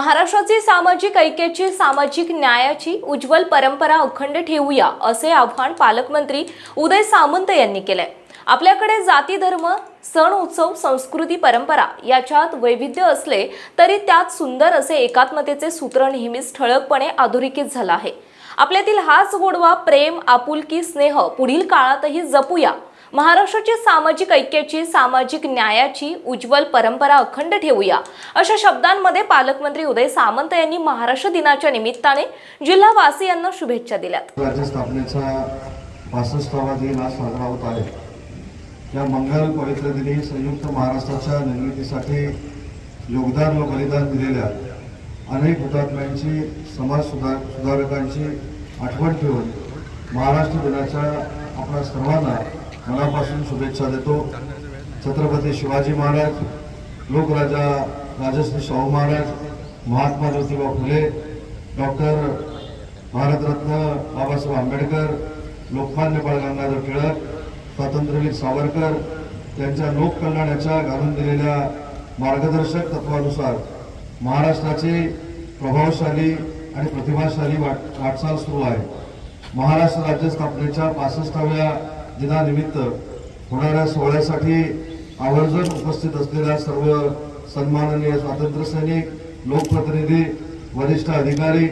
महाराष्ट्राची सामाजिक ऐक्याची सामाजिक न्यायाची उज्ज्वल परंपरा अखंड ठेवूया असे आव्हान पालकमंत्री उदय सामंत यांनी केले आपल्याकडे जाती धर्म सण उत्सव संस्कृती परंपरा याच्यात वैविध्य असले तरी त्यात सुंदर असे एकात्मतेचे सूत्र नेहमीच ठळकपणे अधोरेखित झालं आहे. आपल्यातील हाच गोडवा प्रेम आपुलकी स्नेह पुढील काळातही जपूया. महाराष्ट्राची सामाजिक ऐक्याची सामाजिक न्यायाची उज्ज्वल परंपरा अखंड ठेवूया. अशा शब्दांमध्ये पालकमंत्री उदय सामंत यांनी महाराष्ट्र दिनाच्या निमित्ताने जिल्हावासियांना शुभेच्छा दिल्यात. राज्य स्थापनेचा पासष्टावा दिन आज साजरा होत आहे. या मंगल पवित्र दिनी संयुक्त महाराष्ट्राच्या निर्मितीसाठी योगदान व बलिदान दिलेल्या अनेक हुतात्म्यांची समाज सुधार सुधारकांची आठवण ठेवून महाराष्ट्र दिनाच्या आपल्या सर्वांना मनापासून शुभेच्छा देतो. छत्रपती शिवाजी महाराज लोकराजा राजश्री शाहू महाराज महात्मा ज्योतिबा फुले डॉक्टर भारतरत्न बाबासाहेब आंबेडकर लोकमान्य बाळ गंगाधर टिळक स्वातंत्र्यवीर सावरकर त्यांच्या लोककल्याणाच्या घालून दिलेल्या मार्गदर्शक तत्वानुसार महाराष्ट्राची प्रभावशाली आणि प्रतिभाशाली वाट वाटचाल सुरू आहे. महाराष्ट्र राज्य स्थापनेच्या पासष्टाव्या दिनानिमित्त होणाऱ्या सोहळ्यासाठी आवर्जून उपस्थित असलेल्या सर्व सन्माननीय स्वातंत्र्य सैनिक लोकप्रतिनिधी वरिष्ठ अधिकारी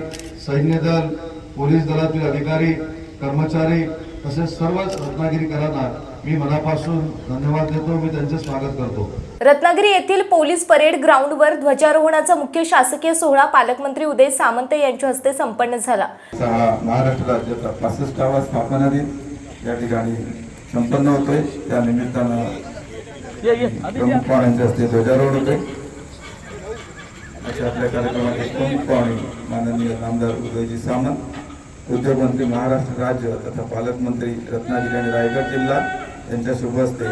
सैन्य दल पोलीस दलातील अधिकारी कर्मचारी तसेच सर्वच रत्नागिरीकरांना मी मनापासून धन्यवाद देतो. मी त्यांचे स्वागत करतो. रत्नागिरी येथील पोलीस परेड ग्राउंडवर ध्वजारोहणाचा मुख्य शासकीय सोहळा पालकमंत्री उदय सामंत यांच्या हस्ते संपन्न झाला. महाराष्ट्र राज्याचा पासष्टावा स्थापना दिन. या ठिकाणी संपन्न होतोय. त्या निमित्तानं प्रमुख पाहुण्यांच्या हस्ते ध्वजारोहण होते अशा आपल्या कार्यक्रमाचे प्रमुख पाहुणे माननीय नामदार उदयजी सामंत उद्योगमंत्री महाराष्ट्र राज्य तथा पालकमंत्री रत्नागिरी आणि रायगड जिल्हा यांच्या शुभ हस्ते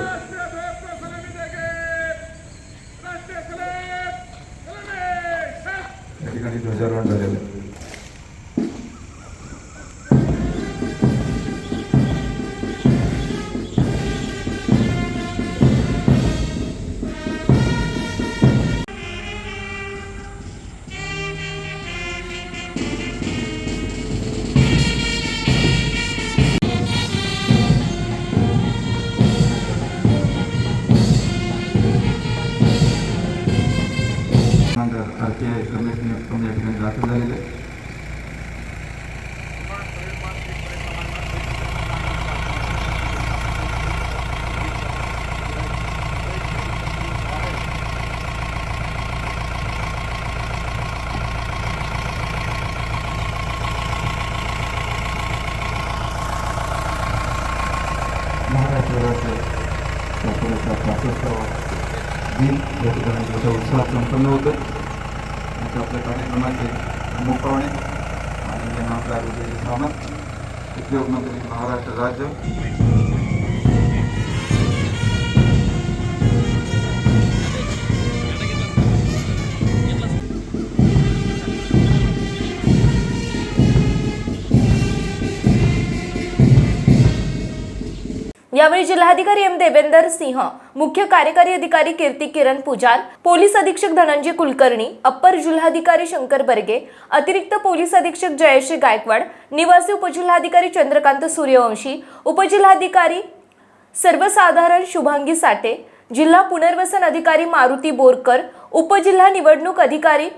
सारखे रमेश निकम या ठिकाणी दाखल झालेले आहे. महाराष्ट्र राज्य शासनाचा दिन या ठिकाणी मोठ्या उत्साहात संपन्न होतं आता आपल्या कार्यक्रमाचे प्रमुख पाहुणे माननीय नामदार विजय सामंत उद्योगमंत्री महाराष्ट्र राज्य यावेळी जिल्हाधिकारी एम देवेंदर सिंह मुख्य कार्यकारी अधिकारी कीर्ती किरण पुजाल पोलीस अधीक्षक धनंजय कुलकर्णी अप्पर जिल्हाधिकारी शंकर बर्गे अतिरिक्त पोलीस अधीक्षक जयश्री गायकवाड निवासी उपजिल्हाधिकारी चंद्रकांत सूर्यवंशी उपजिल्हाधिकारी सर्वसाधारण शुभांगी साठे जिल्हा पुनर्वसन अधिकारी मारुती बोरकर उपजिल्हा निवडणूक अधिकारी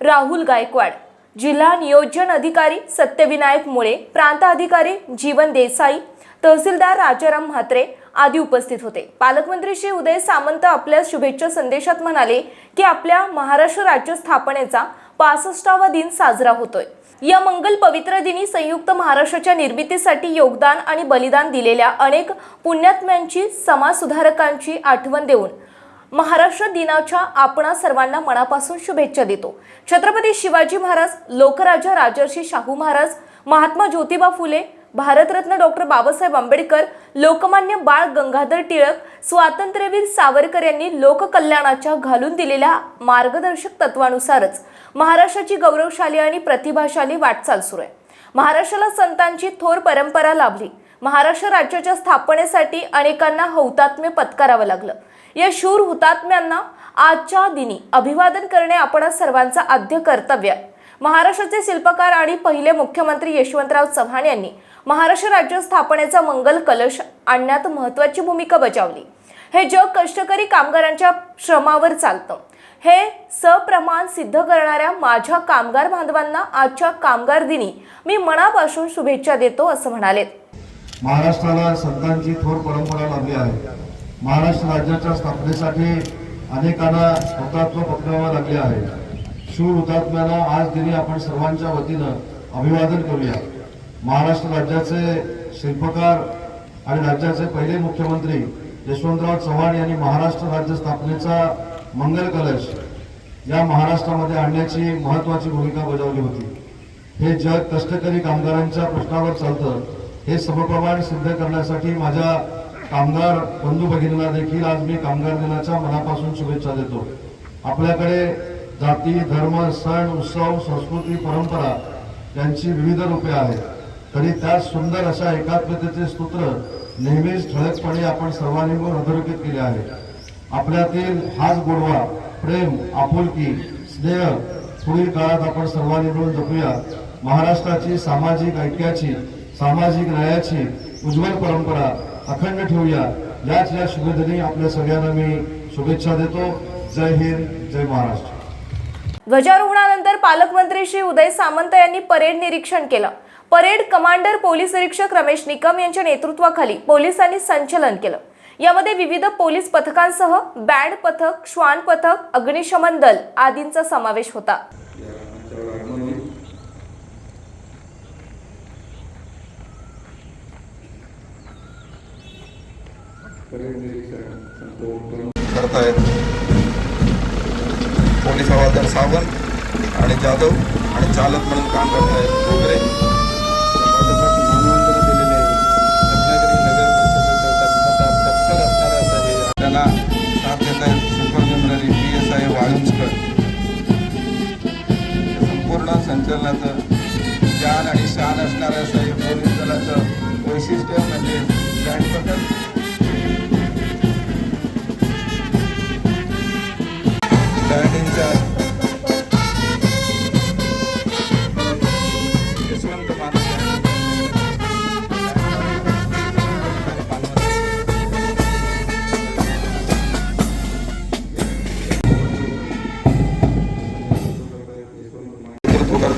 राहुल गायकवाड जिल्हा नियोजन अधिकारी सत्यविनायक मुळे प्रांत अधिकारी जीवन देसाई तहसीलदार राजाराम म्हात्रे आदी उपस्थित होते. पालकमंत्री श्री उदय सामंत आपल्या शुभेच्छा संदेशात म्हणाले की आपल्या महाराष्ट्र राज्य स्थापनेचा पासष्टावा दिन साजरा होतोय. या मंगल पवित्र दिनी संयुक्त महाराष्ट्राच्या निर्मितीसाठी योगदान आणि बलिदान दिलेल्या अनेक पुण्यात्म्यांची समाजसुधारकांची आठवण देऊन महाराष्ट्र दिनाच्या आपणा सर्वांना मनापासून शुभेच्छा देतो. छत्रपती शिवाजी महाराज लोकराजा राजर्षी शाहू महाराज महात्मा ज्योतिबा फुले भारतरत्न डॉक्टर बाबासाहेब आंबेडकर लोकमान्य बाळ गंगाधर टिळक स्वातंत्र्यवीर सावरकर यांनी लोककल्याणाच्या घालून दिलेल्या मार्गदर्शक तत्वानुसारच महाराष्ट्राची गौरवशाली आणि प्रतिभाशाली वाटचाल सुरू आहे. महाराष्ट्राला संतांची थोर परंपरा लाभली. महाराष्ट्र राज्याच्या स्थापनेसाठी अनेकांना हौतात्म्य पत्करावं लागलं. या शूर हुतात्म्यांना आजच्या दिनी अभिवादन करणे आपण सर्वांचं आद्य कर्तव्य आहे. महाराष्ट्राचे शिल्पकार आणि पहिले मुख्यमंत्री यशवंतराव चव्हाण यांनी महाराष्ट्र राज्य स्थापनेचा मंगल कलश आणण्यात महत्वाची भूमिका बजावली. हे जग कष्टकरी कामगारांच्या श्रमावर चालतं. हे सप्रमाण सिद्ध करणाऱ्या माझ्या कामगार बांधवांना आजच्या कामगार दिनी मी मनापासून शुभेच्छा देतो असं म्हणाले. महाराष्ट्राला संतांची थोर परंपरा लाभली आहे. महाराष्ट्र राज्याच्या स्थापनेसाठी अनेकांना हुतात्मा लागले आहे. शूर हुतात्म्याला आज दिनी आपण सर्वांच्या वतीनं अभिवादन करूया. महाराष्ट्र राज्याचे शिल्पकार आणि राज्याचे पहिले मुख्यमंत्री यशवंतराव चव्हाण यांनी महाराष्ट्र राज्य स्थापनेचा मंगल कलश या महाराष्ट्रामध्ये आणण्याची महत्वाची भूमिका बजावली होती. हे जग कष्टकरी कामगारांच्या प्रश्नावर चालतं हे समप्रमाण सिद्ध करण्यासाठी माझ्या कामगार बंधू भगिनींना देखील आज मी कामगार दिनाच्या मनापासून शुभेच्छा देतो. आपल्याकडे जाती धर्म सण उत्सव संस्कृती परंपरा यांची विविध रूपे आहेत. तरी त्यात सुंदर अशा एकात्मतेचे सूत्र नेहमीच ठळकपणे आपण सर्वांनीवर अधोरेखित केले आहे. आपल्यातील हाच गोडवा प्रेम आपुलकी स्नेह पुढील काळात आपण सर्वांनी मिळून जपूया. महाराष्ट्राची सामाजिक ऐक्याची सामाजिक न्यायाची उज्ज्वल परंपरा अखंड ठेवूया. याच या शुभदिनी आपल्या सगळ्यांना मी शुभेच्छा देतो. जय हिंद जय महाराष्ट्र. ध्वजारोहणानंतर पालकमंत्री श्री उदय सामंत यांनी परेड निरीक्षण केलं. परेड कमांडर पोलीस निरीक्षक रमेश निकम यांच्या नेतृत्वाखाली पोलिसांनी संचलन केलं. यामध्ये विविध पोलीस पथकांसह बँड पथक श्वान पथक अग्निशमन दल आदींचा समावेश होता. करतायत. पोलीस हवालदार सावंत आणि जाधव आणि चालक म्हणून काम करतायत वगैरे.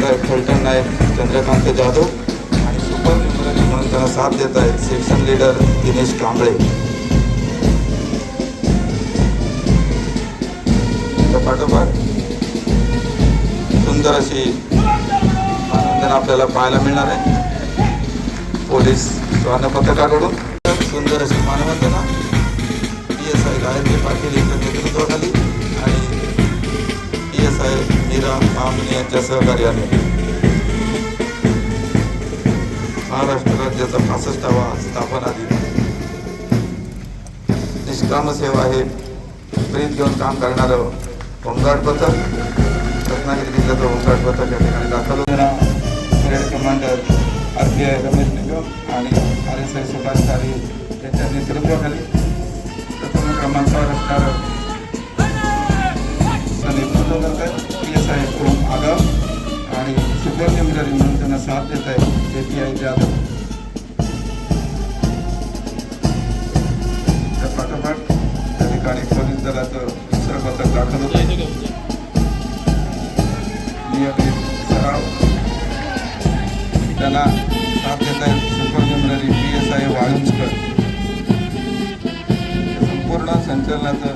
नेतृत्व करतायत फलटण चंद्रकांत जाधव आणि सुपर न्यूमररी म्हणून त्यांना साथ देत आहेत सेक्शन लीडर दिनेश कांबळे. पाठोपाठ सुंदर अशी मानवंदना आपल्याला पाहायला मिळणार आहे. पोलीस श्वान पथकाकडून सुंदर अशी मानवंदना. P S I Gayatri Patil यांच्या नेतृत्वाखाली आणि P S I Meera Mamani यांच्या सहकार्याने महाराष्ट्र राज्याचा पासष्टावा स्थापना दिन निष्काम सेवा हे प्रीत घेऊन काम करणारं होमगार्ड पथक रत्नागिरी जिल्ह्याचं होमगार्ड पथक या ठिकाणी दाखल होतं. Parade commander R P I Ramesh Nigam आणि आर एस आय सुभाष तारी यांच्या नेतृत्वाखाली प्रथम क्रमांकावर असणारं नेतृत्व करत आहेत पी एस आय ओम आगाव आणि सुपर न्युमररी म्हणून त्यांना साथ देत आहे ए पी आय जाधव त्या पाठोपाठ त्या ठिकाणी पोलीस दलाचं दुसरं पथक दाखल होतं. नियमित सराव त्यांना साथ देत आहेत supernumerary P S I Walunjkar संपूर्ण संचलनाचं